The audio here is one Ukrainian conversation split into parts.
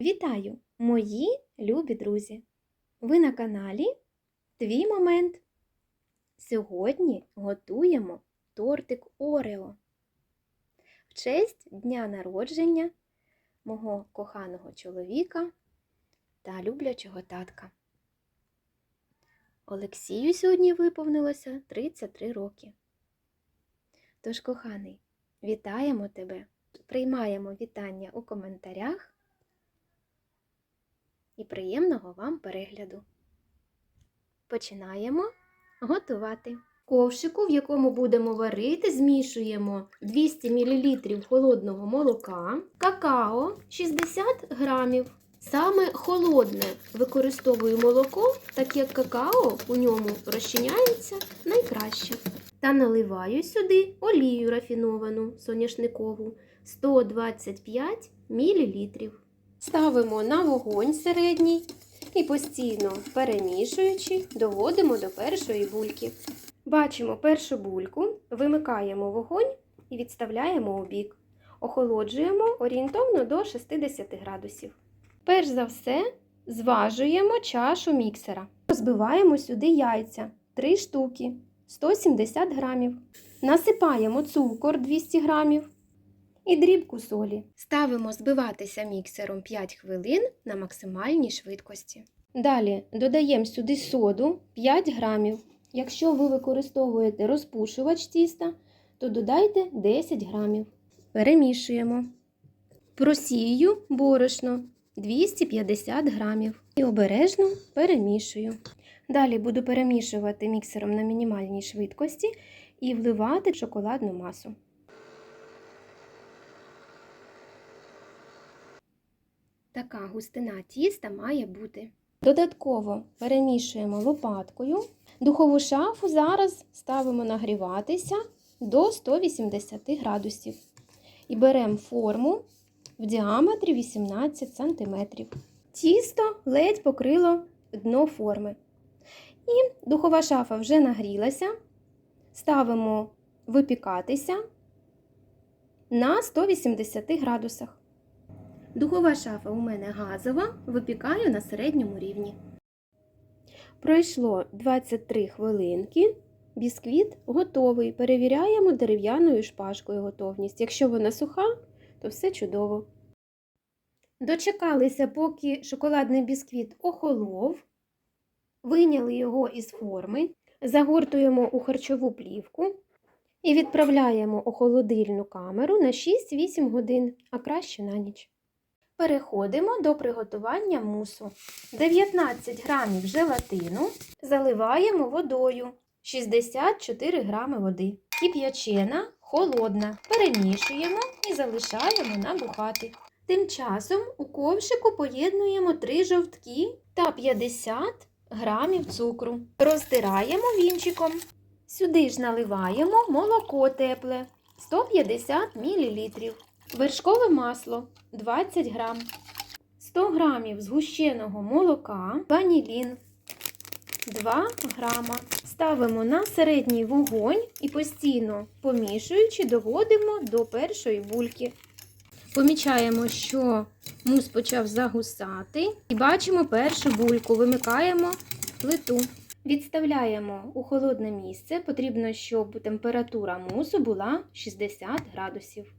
Вітаю, мої любі друзі! Ви на каналі Твій момент. Сьогодні готуємо тортик Орео. В честь дня народження мого коханого чоловіка та люблячого татка. Олексію сьогодні виповнилося 33 роки. Тож, коханий, вітаємо тебе, приймаємо вітання у коментарях і приємного вам перегляду. Починаємо готувати. Ковшику, в якому будемо варити, змішуємо 200 мл холодного молока, какао 60 грамів. Саме холодне використовую молоко, так як какао у ньому розчиняється найкраще. Та наливаю сюди олію рафіновану соняшникову 125 мл. Ставимо на вогонь середній і постійно перемішуючи, доводимо до першої бульки. Бачимо першу бульку, вимикаємо вогонь і відставляємо у бік. Охолоджуємо орієнтовно до 60 градусів. Перш за все, зважуємо чашу міксера. Розбиваємо сюди яйця 3 штуки 170 грамів. Насипаємо цукор 200 грамів і дрібку солі. Ставимо збиватися міксером 5 хвилин на максимальній швидкості. Далі додаємо сюди соду 5 грамів. Якщо ви використовуєте розпушувач тіста, то додайте 10 грамів. Перемішуємо. Просію борошно 250 грамів. І обережно перемішую. Далі буду перемішувати міксером на мінімальній швидкості і вливати шоколадну масу. Така густина тіста має бути. Додатково перемішуємо лопаткою. Духову шафу зараз ставимо нагріватися до 180 градусів. І беремо форму в діаметрі 18 см. Тісто ледь покрило дно форми. І духова шафа вже нагрілася. Ставимо випікатися на 180 градусах. Духова шафа у мене газова, випікаю на середньому рівні. Пройшло 23 хвилинки. Бісквіт готовий. Перевіряємо дерев'яною шпажкою готовність. Якщо вона суха, то все чудово. Дочекалися, поки шоколадний бісквіт охолов. Виняли його із форми, загортуємо у харчову плівку і відправляємо у холодильну камеру на 6-8 годин, а краще на ніч. Переходимо до приготування мусу. 19 грамів желатину заливаємо водою. 64 грами води. Кип'ячена, холодна. Перемішуємо і залишаємо набухати. Тим часом у ковшику поєднуємо 3 жовтки та 50 грамів цукру. Роздираємо вінчиком. Сюди ж наливаємо молоко тепле 150 мл. Вершкове масло 20 грам, 100 грамів згущеного молока, ванілін 2 грама. Ставимо на середній вогонь і постійно помішуючи, доводимо до першої бульки. Помічаємо, що мус почав загусати, і бачимо першу бульку. Вимикаємо плиту. Відставляємо у холодне місце. Потрібно, щоб температура мусу була 60 градусів.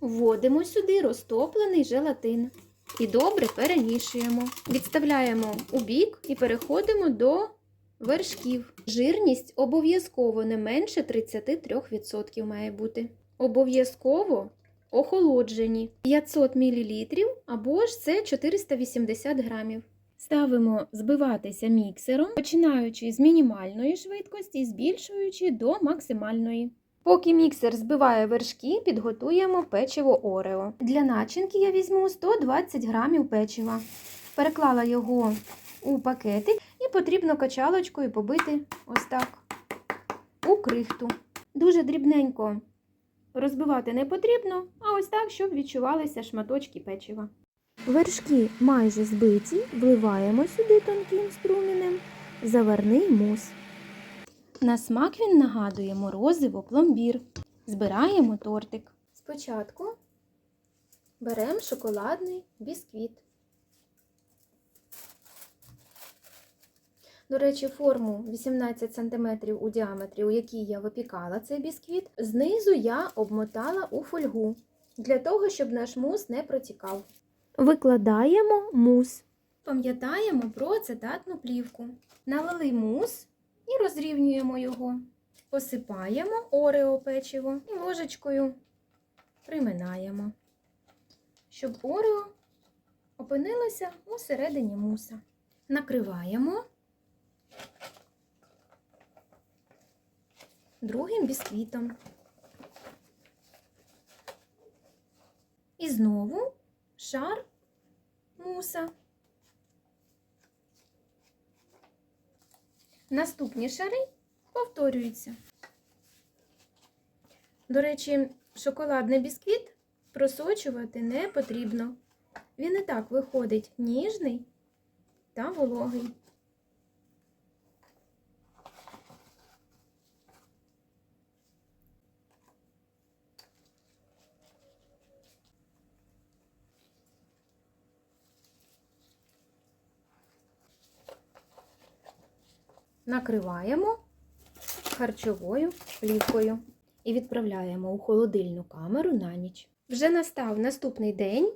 Вводимо сюди розтоплений желатин і добре перемішуємо. Відставляємо у бік і переходимо до вершків. Жирність обов'язково не менше 33% має бути. Обов'язково охолоджені 500 мл або ж це 480 грамів. Ставимо збиватися міксером, починаючи з мінімальної швидкості збільшуючи до максимальної. Поки міксер збиває вершки, підготуємо печиво Орео. Для начинки я візьму 120 грамів печива. Переклала його у пакетик і потрібно качалочкою побити ось так у крихту. Дуже дрібненько розбивати не потрібно, а ось так, щоб відчувалися шматочки печива. Вершки майже збиті, вливаємо сюди тонким струмінем заварний мус. На смак він нагадує морозиво пломбір. Збираємо тортик. Спочатку беремо шоколадний бісквіт. До речі, форму 18 см у діаметрі, у якій я випікала цей бісквіт, знизу я обмотала у фольгу для того, щоб наш мус не протікав. Викладаємо мус. Пам'ятаємо про цитатну плівку. Налили мус і розрівнюємо його. Посипаємо орео печиво і ложечкою приминаємо, щоб орео опинилося у середині муса. Накриваємо другим бісквітом. І знову шар муса. Наступні шари повторюються. До речі, шоколадний бісквіт просочувати не потрібно. Він і так виходить ніжний та вологий. Накриваємо харчовою плівкою і відправляємо у холодильну камеру на ніч. Вже настав наступний день,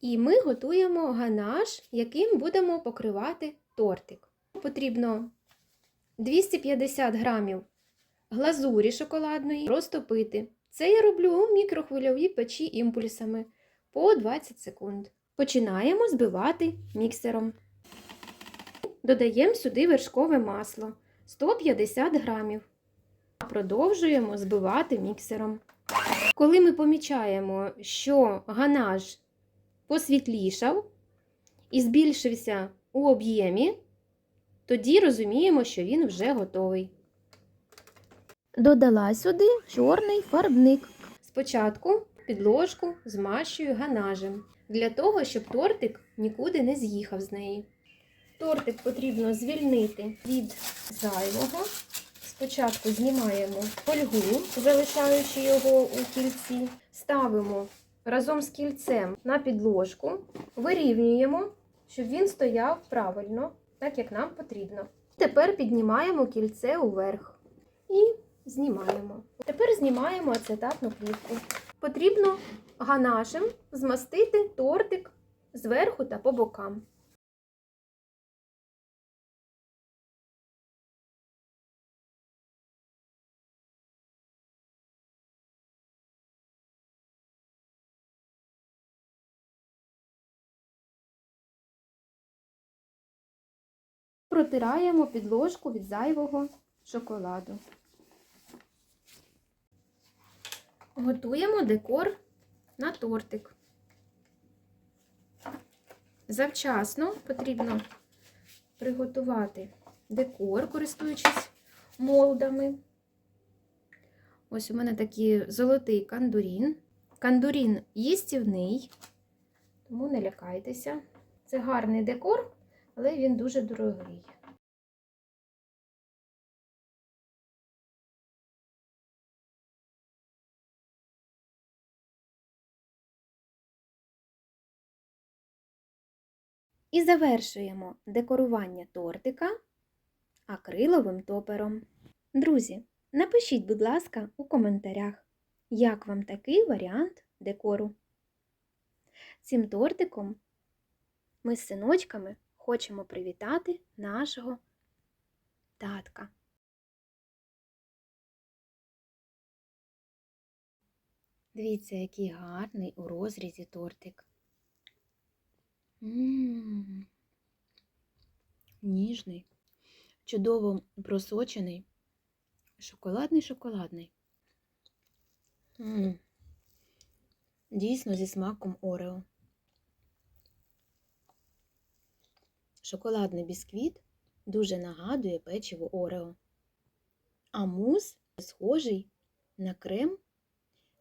і ми готуємо ганаш, яким будемо покривати тортик. Потрібно 250 грамів глазурі шоколадної розтопити. Це я роблю у мікрохвильовій печі імпульсами по 20 секунд. Починаємо збивати міксером. Додаємо сюди вершкове масло 150 грамів. Продовжуємо збивати міксером. Коли ми помічаємо, що ганаш посвітлішав і збільшився у об'ємі, тоді розуміємо, що він вже готовий. Додала сюди чорний фарбник. Спочатку підложку змащую ганажем, для того, щоб тортик нікуди не з'їхав з неї. Тортик потрібно звільнити від зайвого. Спочатку знімаємо фольгу, залишаючи його у кільці, ставимо разом з кільцем на підложку, вирівнюємо, щоб він стояв правильно, так як нам потрібно. Тепер піднімаємо кільце уверх і знімаємо. Тепер знімаємо ацетатну плівку. Потрібно ганашем змастити тортик зверху та по бокам. Протираємо підложку від зайвого шоколаду. Готуємо декор на тортик. Завчасно потрібно приготувати декор, користуючись молдами. Ось у мене такий золотий кандурін. Кандурін їстівний, тому не лякайтеся. Це гарний декор, але він дуже дорогий. І завершуємо декорування тортика акриловим топером. Друзі, напишіть, будь ласка, у коментарях, як вам такий варіант декору. Цим тортиком ми з синочками хочемо привітати нашого татка. Дивіться, який гарний у розрізі тортик. М, Ніжний, чудово просочений, шоколадний шоколадний. М, Дійсно зі смаком Орео. Шоколадний бісквіт дуже нагадує печиво Орео. А мус схожий на крем,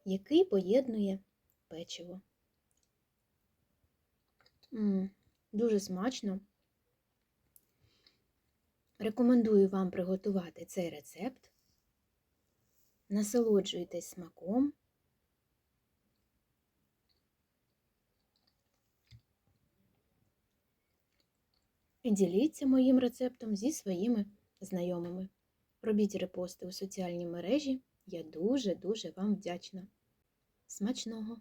який поєднує печиво. М, Дуже смачно. Рекомендую вам приготувати цей рецепт. Насолоджуйтесь смаком. І діліться моїм рецептом зі своїми знайомими. Робіть репости у соціальній мережі. Я дуже-дуже вам вдячна. Смачного!